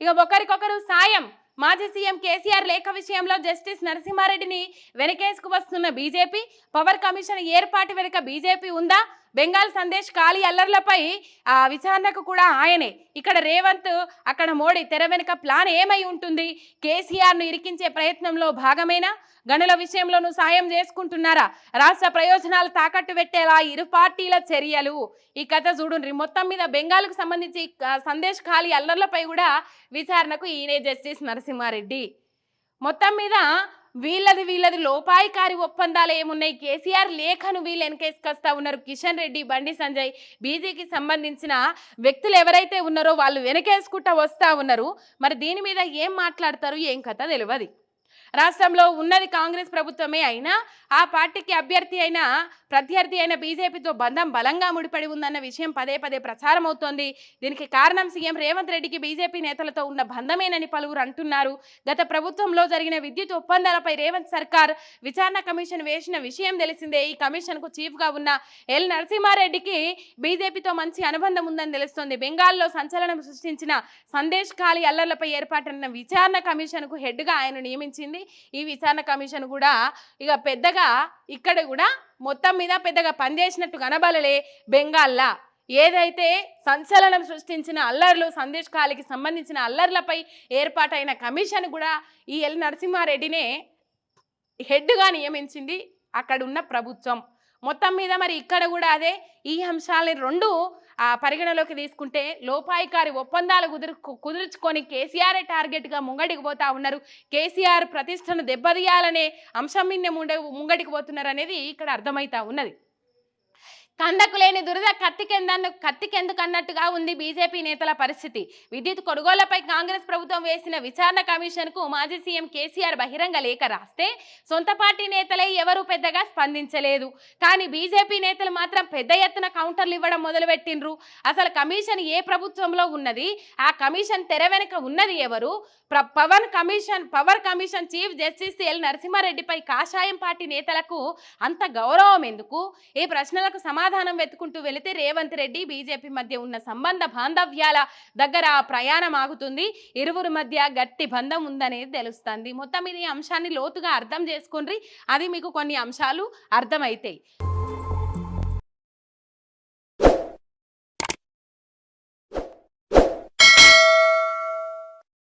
ఇక ఒకరికొకరు సాయం. మాజీ సీఎం కేసీఆర్ లేఖ విషయంలో జస్టిస్ నరసింహారెడ్డిని వెనకేసుకు వస్తున్న బీజేపీ పవర్ కమిషన్ ఏర్పాటు వెనుక బీజేపీ ఉందా? బెంగాల్ సందేశ్ ఖాళీ అల్లర్లపై ఆ విచారణకు కూడా ఆయనే. ఇక్కడ రేవంత్ అక్కడ మోడీ తెర వెనుక ప్లాన్ ఏమై ఉంటుంది? కేసీఆర్ను ఇరికించే ప్రయత్నంలో భాగమేనా? గనుల విషయంలోనూ సాయం చేసుకుంటున్నారా? రాష్ట్ర ప్రయోజనాలు తాకట్టు పెట్టేలా ఇరు పార్టీల చర్యలు? ఈ కథ చూడండి మొత్తం మీద బెంగాల్కు సంబంధించి సందేశ్ ఖాళీ అల్లర్లపై కూడా విచారణకు ఈయనే జస్టిస్ నరసింహారెడ్డి. మొత్తం మీద వీళ్ళది వీళ్ళది లోపాయికారి ఒప్పందాలు ఏమున్నాయి? కేసీఆర్ లేఖను వీళ్ళు వెనకేసుకొస్తా ఉన్నారు. కిషన్ రెడ్డి బండి సంజయ్ బీజేకి సంబంధించిన వ్యక్తులు ఎవరైతే ఉన్నారో వాళ్ళు వెనకేసుకుంటా వస్తా ఉన్నారు. మరి దీని మీద ఏం మాట్లాడతారు? ఏం కథ? తెలియదు రాష్ట్రంలో ఉన్నది కాంగ్రెస్ ప్రభుత్వమే అయినా ఆ పార్టీకి అభ్యర్థి అయిన ప్రత్యర్థి అయిన బీజేపీతో బంధం బలంగా ముడిపడి ఉందన్న విషయం పదే పదే ప్రచారం అవుతోంది. దీనికి కారణం సీఎం రేవంత్ రెడ్డికి బీజేపీ నేతలతో ఉన్న బంధమేనని పలువురు అంటున్నారు. గత ప్రభుత్వంలో జరిగిన విద్యుత్ ఒప్పందాలపై రేవంత్ సర్కార్ విచారణ కమిషన్ వేసిన విషయం తెలిసిందే. ఈ కమిషన్కు చీఫ్గా ఉన్న ఎల్ నరసింహారెడ్డికి బీజేపీతో మంచి అనుబంధం ఉందని తెలుస్తోంది. బెంగాల్లో సంచలనం సృష్టించిన సందేశ్ ఖాళీ అల్లర్లపై ఏర్పాటైన విచారణ కమిషన్కు హెడ్గా ఆయన నియమించింది. ఈ విచారణ కమిషన్ కూడా ఇక పెద్దగా ఇక్కడ కూడా మొత్తం మీద పెద్దగా పనిచేసినట్టు కనబడలే బెంగాల్లా. ఏదైతే సంచలనం సృష్టించిన అల్లర్లు సందేశ్ కాలికి సంబంధించిన అల్లర్లపై ఏర్పాటైన కమిషన్ కూడా ఈ ఎల్ నరసింహారెడ్డినే హెడ్గా నియమించింది అక్కడున్న ప్రభుత్వం. మొత్తం మీద మరి ఇక్కడ కూడా అదే ఈ అంశాలని రెండు పరిగణలోకి తీసుకుంటే లోపాయికారి ఒప్పందాలు కుదురు కుదుర్చుకొని కేసీఆర్ టార్గెట్గా ముంగడికి పోతా ఉన్నారు. కేసీఆర్ ప్రతిష్టను దెబ్బతీయాలనే అంశం మీద ముండ ముంగడికి పోతున్నారు అనేది ఇక్కడ అర్థమవుతా ఉన్నది. కందకు లేని దురద కత్తికెందన్ను కత్తికెందుకు అన్నట్టుగా ఉంది బీజేపీ నేతల పరిస్థితి. విద్యుత్ కొనుగోళ్ళపై కాంగ్రెస్ ప్రభుత్వం వేసిన విచారణ కమిషన్కు మాజీ సీఎం కేసీఆర్ బహిరంగ లేఖ రాస్తే సొంత పార్టీ నేతలే ఎవరూ పెద్దగా స్పందించలేదు. కానీ బీజేపీ నేతలు మాత్రం పెద్ద ఎత్తున కౌంటర్లు ఇవ్వడం మొదలుపెట్టిండ్రు. అసలు కమిషన్ ఏ ప్రభుత్వంలో ఉన్నది? ఆ కమిషన్ తెర వెనుక ఉన్నది ఎవరు? ప్ర Pawan commission power commission chief justice L నరసింహారెడ్డిపై కాషాయం పార్టీ నేతలకు అంత గౌరవం ఎందుకు? ఈ ప్రశ్నలకు సమాధానం వెతుకుంటూ వెళితే రేవంత్ రెడ్డి బీజేపీ మధ్య ఉన్న సంబంధ బాంధవ్యాల దగ్గర ప్రయాణం ఆగుతుంది. ఇరువురి మధ్య గట్టి బంధం ఉందనేది తెలుస్తుంది. మొత్తం ఇది అంశాన్ని లోతుగా అర్థం చేసుకుండ్రి. అది మీకు కొన్ని అంశాలు అర్థమవుతాయి